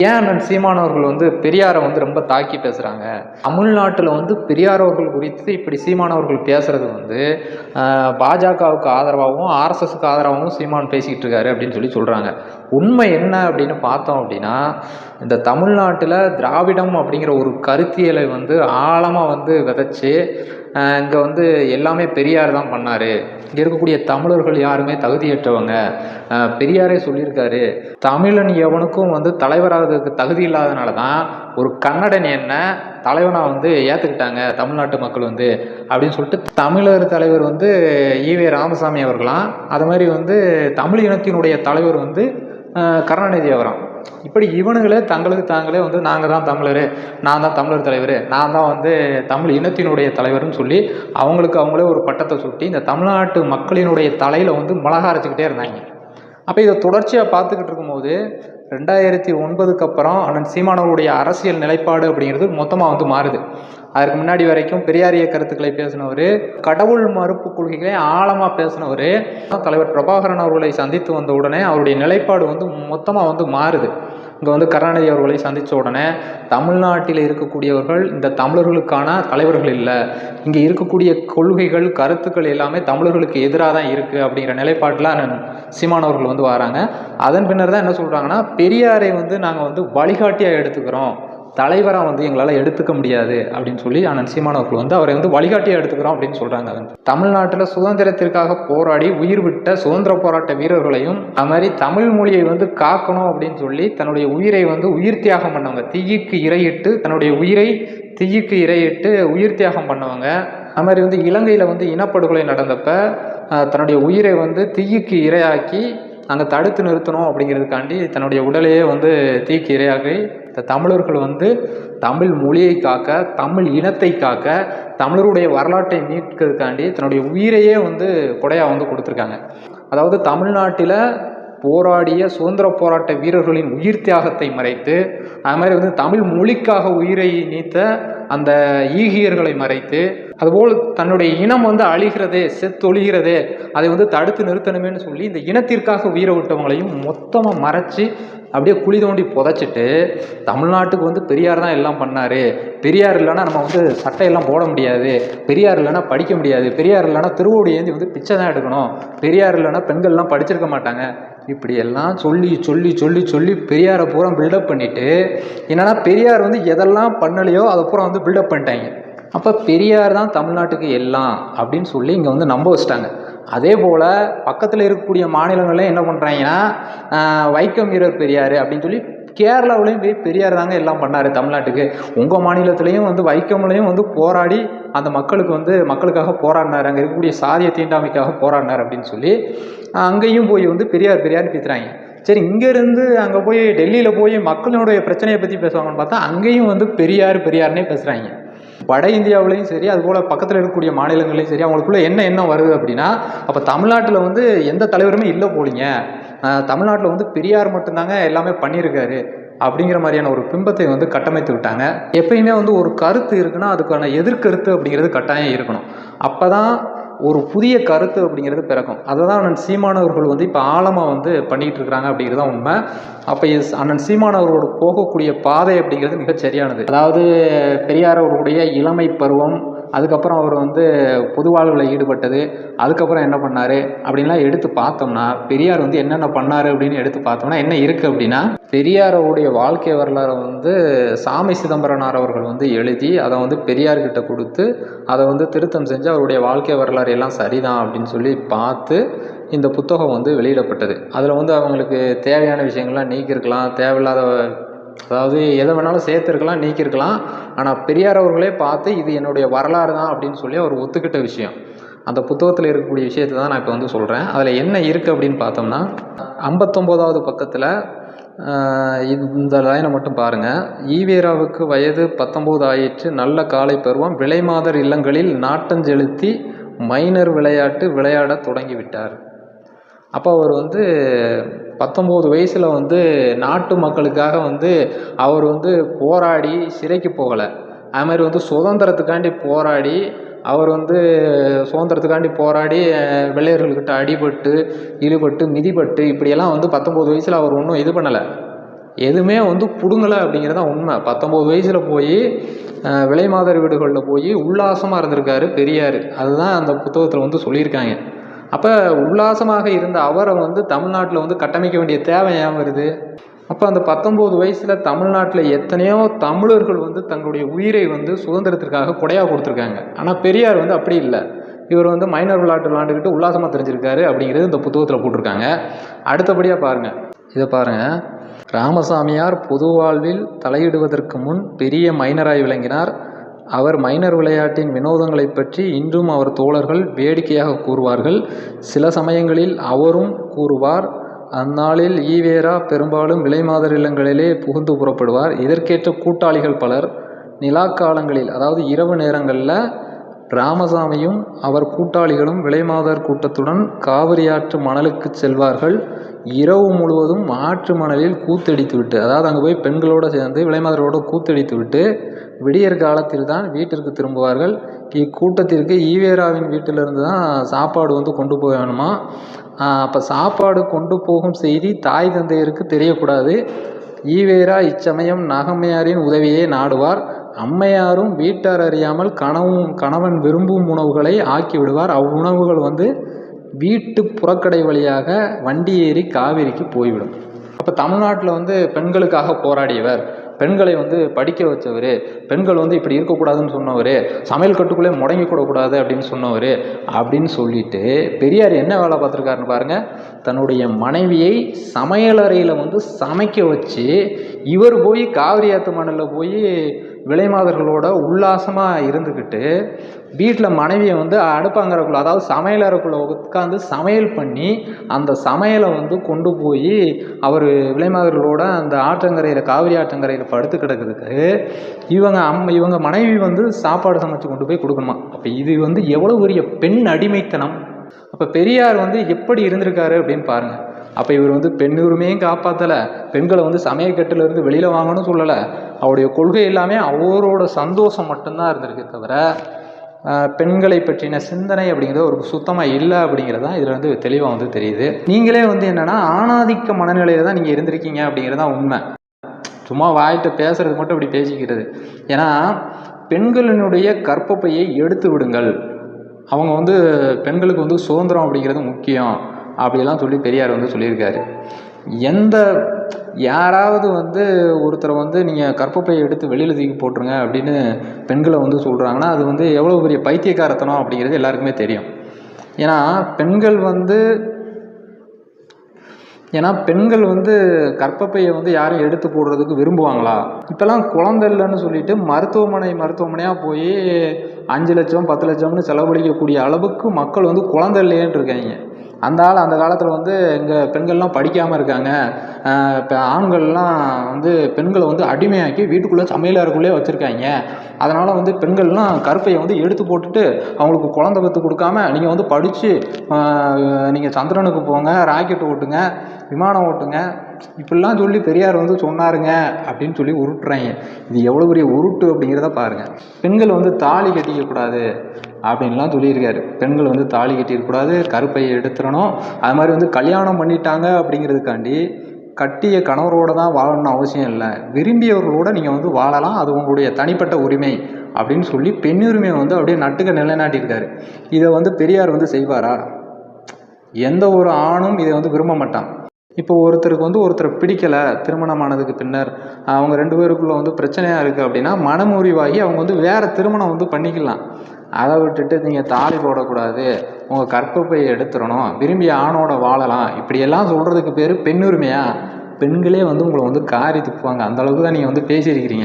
ஏன் அண்ணன் சீமானவர்கள் வந்து பெரியாரை வந்து ரொம்ப தாக்கி பேசுகிறாங்க தமிழ்நாட்டில் வந்து பெரியார் அவர்கள் குறித்து இப்படி சீமானவர்கள் பேசுறது வந்து பாஜகவுக்கு ஆதரவாகவும் ஆர்எஸ்எஸ்க்கு ஆதரவாகவும் சீமான் பேசிக்கிட்டு இருக்காரு அப்படின்னு சொல்லி சொல்கிறாங்க உண்மை என்ன அப்படின்னு பார்த்தோம் அப்படின்னா இந்த தமிழ்நாட்டில் திராவிடம் அப்படிங்கிற ஒரு கருத்தியலை வந்து ஆழமாக வந்து விதைச்சி இங்கே வந்து எல்லாமே பெரியார் தான் பண்ணார். இங்கே இருக்கக்கூடிய தமிழர்கள் யாருமே தகுதியற்றவங்க. பெரியாரே சொல்லியிருக்காரு. தமிழன் எவனுக்கும் வந்து தலைவராகிறதுக்கு தகுதி இல்லாதனால தான் ஒரு கன்னடன் என்ன தலைவனாக வந்து ஏற்றுக்கிட்டாங்க தமிழ்நாட்டு மக்கள் வந்து அப்படின்னு சொல்லிட்டு தமிழர் தலைவர் வந்து ஈவே ராமசாமி அவர்களாம். அது மாதிரி வந்து தமிழ் இனத்தினுடைய தலைவர் வந்து கருணாநிதி அவராம். இப்படி இவனுங்களே தங்களுக்கு தாங்களே வந்து நாங்கள் தான் தமிழர் நான் தான் தமிழர் தலைவர் நான் தான் வந்து தமிழ் இனத்தினுடைய தலைவர்னு சொல்லி அவங்களுக்கு அவங்களே ஒரு பட்டத்தை சுட்டி இந்த தமிழ்நாட்டு மக்களினுடைய தலையில் வந்து மிளகா அரைச்சிக்கிட்டே இருந்தாங்க. அப்போ இதை தொடர்ச்சியாக பார்த்துக்கிட்டு இருக்கும்போது ரெண்டாயிரத்தி ஒன்பதுக்கு அப்புறம் அண்ணன் சீமானவருடைய அரசியல் நிலைப்பாடு அப்படிங்கிறது மொத்தமாக வந்து மாறுது. அதற்கு முன்னாடி வரைக்கும் பெரியாரிய கருத்துக்களை பேசினவர் கடவுள் மறுப்பு கொள்கைகளை ஆழமாக பேசினவர் தலைவர் பிரபாகரன் அவர்களை சந்தித்து வந்த உடனே அவருடைய நிலைப்பாடு வந்து மொத்தமாக வந்து மாறுது. இங்கே வந்து கருணாநிதி அவர்களை சந்தித்த உடனே தமிழ்நாட்டில் இருக்கக்கூடியவர்கள் இந்த தமிழர்களுக்கான தலைவர்கள் இல்லை. இங்கே இருக்கக்கூடிய கொள்கைகள் கருத்துக்கள் எல்லாமே தமிழர்களுக்கு எதிராக தான் இருக்குது அப்படிங்கிற நிலைப்பாட்டில் சீமானவர்கள் வந்து வராங்க. அதன் பின்னர் தான் என்ன சொல்கிறாங்கன்னா பெரியாரை வந்து நாங்கள் வந்து வழிகாட்டியாக எடுத்துக்கிறோம். தலைவராக வந்து எங்களால் எடுத்துக்க முடியாது அப்படின்னு சொல்லி அண்ணன் சீமானவர்கள் வந்து அவரை வந்து வழிகாட்டியாக எடுத்துக்கிறோம் அப்படின்னு சொல்கிறாங்க வந்து தமிழ்நாட்டில் சுதந்திரத்திற்காக போராடி உயிர் விட்ட சுதந்திர போராட்ட வீரர்களையும் அது மாதிரி தமிழ் மொழியை வந்து காக்கணும் அப்படின்னு சொல்லி தன்னுடைய உயிரை வந்து உயிர் தியாகம் பண்ணவங்க. தீயிக்கு இரையிட்டு தன்னுடைய உயிரை தீயிக்கு இரையிட்டு உயிர் தியாகம் பண்ணவங்க. அது மாதிரி வந்து இலங்கையில் வந்து இனப்படுகொலை நடந்தப்ப தன்னுடைய உயிரை வந்து தீயிக்கு இரையாக்கி அங்கே தடுத்து நிறுத்தணும் அப்படிங்கிறதுக்காண்டி தன்னுடைய உடலையே வந்து தீக்கு இரையாகி இந்த தமிழர்கள் வந்து தமிழ் மொழியை காக்க தமிழ் இனத்தை காக்க தமிழருடைய வரலாற்றை மீட்கிறதுக்காண்டி தன்னுடைய உயிரையே வந்து கொடையாக வந்து கொடுத்துருக்காங்க. அதாவது தமிழ்நாட்டில் போராடிய சுதந்திர போராட்ட வீரர்களின் உயிர் தியாகத்தை மறைத்து அது மாதிரி வந்து தமிழ் மொழிக்காக உயிரை நீத்த அந்த ஈகியர்களை மறைத்து அதுபோல் தன்னுடைய இனம் வந்து அழிகிறதே செத்தொழிகிறதே அதை வந்து தடுத்து நிறுத்தணுமேன்னு சொல்லி இந்த இனத்திற்காக உயிரை விட்டவங்களையும் மொத்தமாக மறைச்சி அப்படியே குழி தோண்டி புதைச்சிட்டு தமிழ்நாட்டுக்கு வந்து பெரியார் தான் எல்லாம் பண்ணார். பெரியார் இல்லைன்னா நம்ம வந்து சட்டையெல்லாம் போட முடியாது. பெரியார் இல்லைன்னா படிக்க முடியாது. பெரியார் இல்லைன்னா திருவோடு ஏந்தி வந்து பிச்சை தான் எடுக்கணும். பெரியார் இல்லைன்னா பெண்கள்லாம் படிச்சிருக்க மாட்டாங்க. இப்படி எல்லாம் சொல்லி சொல்லி சொல்லி சொல்லி பெரியாரை பூரா பில்டப் பண்ணிவிட்டு என்னன்னா பெரியார் வந்து எதெல்லாம் பண்ணலையோ அதை பூரா வந்து பில்டப் பண்ணிட்டாங்க. அப்போ பெரியார் தான் தமிழ்நாட்டுக்கு எல்லாம் அப்படின்னு சொல்லி இங்கே வந்து நம்ப வச்சிட்டாங்க. அதே போல் பக்கத்தில் இருக்கக்கூடிய மாநிலங்களில் என்ன பண்ணுறாங்கன்னா வைக்கம் வீரர் பெரியார் அப்படின்னு சொல்லி கேரளாவிலையும் போய் பெரியார் தாங்க எல்லாம் பண்ணார் தமிழ்நாட்டுக்கு. உங்கள் மாநிலத்துலேயும் வந்து வைக்கம்லையும் வந்து போராடி அந்த மக்களுக்கு வந்து மக்களுக்காக போராடினார். அங்கே இருக்கக்கூடிய சாதிய தீண்டாமைக்காக போராடினார் அப்படின்னு சொல்லி அங்கேயும் போய் வந்து பெரியார் பெரியார் பேசுகிறாங்க சரி இங்கேருந்து அங்கே போய் டெல்லியில் போய் மக்களுடைய பிரச்சனையை பற்றி பேசுவாங்கன்னு பார்த்தா அங்கேயும் வந்து பெரியார் பெரியார்னே பேசுகிறாங்க வட இந்தியாவிலையும் சரி அதுபோல் பக்கத்தில் இருக்கக்கூடிய மாநிலங்களையும் சரி அவங்களுக்குள்ள என்ன எண்ணம் வருது அப்படின்னா அப்போ தமிழ்நாட்டில் வந்து எந்த தலைவருமே இல்லை போலிங்க. தமிழ்நாட்டில் வந்து பெரியார் மட்டும்தாங்க எல்லாமே பண்ணியிருக்காரு அப்படிங்கிற மாதிரியான ஒரு பிம்பத்தை வந்து கட்டமைத்து விட்டாங்க. எப்பயுமே வந்து ஒரு கருத்து இருக்குன்னா அதுக்கான எதிர்கருத்து அப்படிங்கிறது கட்டாயம் இருக்கணும். அப்போ தான் ஒரு புதிய கருத்து அப்படிங்கிறது பிறக்கும். அதை தான் அண்ணன் சீமானவர்கள் வந்து இப்போ ஆழமாக வந்து பண்ணிகிட்டு இருக்கிறாங்க அப்படிங்கிறது தான் உண்மை. அப்போ அண்ணன் சீமானவர்களோட போகக்கூடிய பாதை அப்படிங்கிறது மிகச் சரியானது அதாவது பெரியார் அவர்களுடைய இளமை பருவம் அதுக்கப்புறம் அவர் வந்து பொது வாழ்வில் ஈடுபட்டது. அதுக்கப்புறம் என்ன பண்ணார்? அப்படின்லாம் எடுத்து பார்த்தோம்னா பெரியார் வந்து என்னென்ன பண்ணார் அப்படின்னு எடுத்து பார்த்தோம்னா என்ன இருக்குது அப்படின்னா பெரியாரோடைய வாழ்க்கை வரலாறை வந்து சாமி சிதம்பரனார் அவர்கள் வந்து எழுதி அதை வந்து பெரியார்கிட்ட கொடுத்து அதை வந்து திருத்தம் செஞ்சு அவருடைய வாழ்க்கை வரலாறு எல்லாம் சரிதான் அப்படின்னு சொல்லி பார்த்து இந்த புத்தகம் வந்து வெளியிடப்பட்டது. அதில் வந்து அவங்களுக்கு தேவையான விஷயங்கள்லாம் நீக்கியிருக்கலாம் தேவையில்லாத அதாவது எதை வேணாலும் சேர்த்துருக்கலாம் நீக்கியிருக்கலாம். ஆனால் பெரியார் அவர்களே பார்த்து இது என்னுடைய வரலாறு தான் அப்படின்னு சொல்லி அவர் ஒத்துக்கிட்ட விஷயம். அந்த புத்தகத்தில் இருக்கக்கூடிய விஷயத்தை தான் நான் இப்போ வந்து சொல்கிறேன் அதில் என்ன இருக்குது அப்படின்னு பார்த்தோம்னா ஐம்பத்தொம்போதாவது பக்கத்தில் இந்த லைனை மட்டும் பாருங்கள் ஈவேராவுக்கு வயது பத்தொம்போது ஆயிற்று நல்ல காலை பருவம் விலைமாதர் இல்லங்களில் நாட்டஞ்செலுத்தி மைனர் விளையாட்டு விளையாடத் தொடங்கிவிட்டார். அப்போ அவர் வந்து பத்தொம்போது வயசில் வந்து நாட்டு மக்களுக்காக வந்து அவர் வந்து போராடி சிறைக்கு போகலை. அது மாதிரி வந்து சுதந்திரத்துக்காண்டி போராடி அவர் வந்து சுதந்திரத்துக்காண்டி போராடி வெள்ளையர்கள்கிட்ட அடிபட்டு இழுபட்டு மிதிபட்டு இப்படியெல்லாம் வந்து பத்தொம்போது வயசில் அவர் ஒன்றும் இது பண்ணலை. எதுவுமே வந்து பிடுங்கலை அப்படிங்கிறது தான் உண்மை. பத்தொம்போது வயசில் போய் விலை மாதர் வீடுகளில் போய் உல்லாசமாக இருந்திருக்காரு பெரியார். அதுதான் அந்த புத்தகத்தில் வந்து சொல்லியிருக்காங்க. அப்போ உல்லாசமாக இருந்த அவரை வந்து தமிழ்நாட்டில் வந்து கட்டமைக்க வேண்டிய தேவை ஏன் வருது? அப்போ அந்த பத்தொம்போது வயசில் தமிழ்நாட்டில் எத்தனையோ தமிழர்கள் வந்து தங்களுடைய உயிரை வந்து சுதந்திரத்திற்காக கொடையாக கொடுத்துருக்காங்க. ஆனால் பெரியார் வந்து அப்படி இல்லை. இவர் வந்து மைனர் விளையாட்டு விளாண்டுக்கிட்டு உல்லாசமாக தெரிஞ்சிருக்காரு அப்படிங்கிறது இந்த புத்தகத்தில் போட்டிருக்காங்க. அடுத்தபடியாக பாருங்கள் இதை பாருங்கள் ராமசாமியார் பொது வாழ்வில் தலையிடுவதற்கு முன் பெரிய மைனராய் விளங்கினார். அவர் மைனர் விளையாட்டின் வினோதங்களை பற்றி இன்றும் அவர் தோழர்கள் வேடிக்கையாக கூறுவார்கள். சில சமயங்களில் அவரும் கூறுவார் அந்நாளில் ஈவேரா பெரும்பாலும் விலைமாதர் இல்லங்களிலே புகுந்து புறப்படுவார். இதற்கேற்ற கூட்டாளிகள் பலர் நிலாக்காலங்களில் அதாவது இரவு நேரங்களில் ராமசாமியும் அவர் கூட்டாளிகளும் விலைமாதர் கூட்டத்துடன் காவிரி ஆற்று மணலுக்கு செல்வார்கள். இரவு முழுவதும் ஆற்று மணலில் கூத்தடித்து விட்டு அதாவது அங்கே போய் பெண்களோடு சேர்ந்து விலைமாதரோடு கூத்தடித்து விட்டு விடியற் காலத்தில் தான் வீட்டிற்கு திரும்புவார்கள். இக்கூட்டத்திற்கு ஈவேராவின் வீட்டிலிருந்து தான் சாப்பாடு வந்து கொண்டு போகணுமா? அப்போ சாப்பாடு கொண்டு போகும் செய்தி தாய் தந்தையருக்கு தெரியக்கூடாது. ஈவேரா இச்சமயம் நகமையாரின் உதவியை நாடுவார். அம்மையாரும் வீட்டார் அறியாமல் கணவும் கணவன் விரும்பும் உணவுகளை ஆக்கி விடுவார் அவ்வுணவுகள் வந்து வீட்டு புறக்கடை வழியாக வண்டி ஏறி காவேரிக்கு போய்விடும். அப்போ தமிழ்நாட்டில் வந்து பெண்களுக்காக போராடியவர் பெண்களை வந்து படிக்க வச்சவர் பெண்கள் வந்து இப்படி இருக்கக்கூடாதுன்னு சொன்னவர் சமையல் கட்டுக்குள்ளே முடங்கி கூடக்கூடாது அப்படின்னு சொன்னவர் அப்படின்னு சொல்லிட்டு பெரியார் என்ன வேலை பார்த்துருக்காருன்னு பாருங்கள் தன்னுடைய மனைவியை சமையலறையில் வந்து சமைக்க வச்சு இவர் போய் காவிரி ஆத்து மணலில் போய் விலைமாதர்களோட உல்லாசமாக இருந்துக்கிட்டு வீட்டில் மனைவியை வந்து அடுப்பாங்கறக்குள்ள அதாவது சமையலறைக்குள்ளே உட்காந்து சமையல் பண்ணி அந்த சமையலை வந்து கொண்டு போய் அவர் விலைமாதர்களோட அந்த ஆற்றங்கரையில் காவிரி ஆற்றங்கரையில் படுத்து கிடக்குதுக்கு இவங்க அம் இவங்க மனைவி வந்து சாப்பாடு சமைச்சு கொண்டு போய் கொடுக்கணுமா? அப்போ இது வந்து எவ்வளோ பெரிய பெண் அடிமைத்தனம். அப்போ பெரியார் வந்து எப்படி இருந்திருக்காரு அப்படின்னு பாருங்கள் அப்போ இவர் வந்து பெண் உரிமையும் காப்பாற்றலை பெண்களை வந்து சமயக்கட்டிலேருந்து வெளியில் வாங்கணும்னு சொல்லலை. அவருடைய கொள்கை எல்லாமே அவரோட சந்தோஷம் மட்டும்தான் இருந்திருக்கே தவிர பெண்களை பற்றின சிந்தனை அப்படிங்கிறது ஒரு சுத்தமாக இல்லை அப்படிங்கிறது தான் இதில் வந்து தெளிவாக வந்து தெரியுது. நீங்களே வந்து என்னென்னா ஆணாதிக்க மனநிலையில் தான் நீங்கள் இருந்திருக்கீங்க அப்படிங்கிறது தான் உண்மை. சும்மா வாயிட்ட பேசுறது மட்டும் இப்படி பேசிக்கிறது. ஏன்னா பெண்களினுடைய கற்பப்பையை எடுத்து விடுங்கள். அவங்க வந்து பெண்களுக்கு வந்து சுதந்திரம் அப்படிங்கிறது முக்கியம். அப்படிலாம் சொல்லி பெரியார் வந்து சொல்லியிருக்காரு. எந்த யாராவது வந்து ஒருத்தரை வந்து நீங்கள் கற்பப்பையை எடுத்து வெளியில் தூக்கி போட்டுருங்க அப்படின்னு பெண்களை வந்து சொல்கிறாங்கன்னா அது வந்து எவ்வளோ பெரிய பைத்தியக்காரத்தனம் அப்படிங்கிறது எல்லாருக்குமே தெரியும். ஏன்னா பெண்கள் வந்து ஏன்னா பெண்கள் வந்து கற்பப்பையை வந்து யாரும் எடுத்து போடுறதுக்கு விரும்புவாங்களா? இப்போல்லாம் குழந்தை இல்லைன்னு சொல்லிட்டு மருத்துவமனை மருத்துவமனையாக போய் அஞ்சு லட்சம் பத்து லட்சம்னு செலவழிக்கக்கூடிய அளவுக்கு மக்கள் வந்து குழந்தை இல்லையேன்னு இருக்காங்க. அந்த ஆள் அந்த காலத்தில் வந்து இங்கே பெண்கள்லாம் படிக்காமல் இருக்காங்க. இப்போ ஆண்கள்லாம் வந்து பெண்களை வந்து அடிமையாக்கி வீட்டுக்குள்ளே சமையலறைக்குள்ளே வச்சுருக்காங்க. அதனால் வந்து பெண்கள்லாம் கருப்பையை வந்து எடுத்து போட்டுட்டு அவங்களுக்கு குழந்த பத்து கொடுக்காம நீங்கள் வந்து படித்து நீங்கள் சந்திரனுக்கு போங்க ராக்கெட் ஓட்டுங்க விமானம் ஓட்டுங்க இப்படிலாம் சொல்லி பெரியார் வந்து சொன்னாருங்க அப்படின்னு சொல்லி உருட்டுறாங்க இது எவ்வளோ பெரிய உருட்டு அப்படிங்கிறத பாருங்கள் பெண்கள் வந்து தாலி கட்டிக்கக்கூடாது அப்படின்லாம் சொல்லியிருக்காரு. பெண்கள் வந்து தாலி கட்டியிருக்கூடாது கருப்பையை எடுத்துடணும். அது மாதிரி வந்து கல்யாணம் பண்ணிட்டாங்க அப்படிங்கிறதுக்காண்டி கட்டிய கணவரோடு தான் வாழணும்னு அவசியம் இல்லை. விரும்பியவர்களோட நீங்கள் வந்து வாழலாம். அது உங்களுடைய தனிப்பட்ட உரிமை அப்படின்னு சொல்லி பெண்ணுரிமையை வந்து அப்படியே நட்டுக்க நிலைநாட்டியிருக்காரு. இதை வந்து பெரியார் வந்து செய்வாரா? எந்த ஒரு ஆணும் இதை வந்து விரும்ப மாட்டான். இப்போ ஒருத்தருக்கு வந்து ஒருத்தரை பிடிக்கலை திருமணமானதுக்கு பின்னர் அவங்க ரெண்டு பேருக்குள்ளே வந்து பிரச்சனையாக இருக்குது அப்படின்னா மனமுறிவாகி அவங்க வந்து வேறு திருமணம் வந்து பண்ணிக்கலாம். அதை விட்டுட்டு நீங்கள் தாலி போடக்கூடாது உங்கள் கற்பப்பையை எடுத்துடணும் விரும்பி ஆணோட வாழலாம். இப்படியெல்லாம் சொல்கிறதுக்கு பேர் பெண்ணுரிமையா? பெண்களே வந்து உங்களை வந்து காரி துப்புவாங்க. அந்தளவுக்கு தான் நீங்கள் வந்து பேசியிருக்கிறீங்க.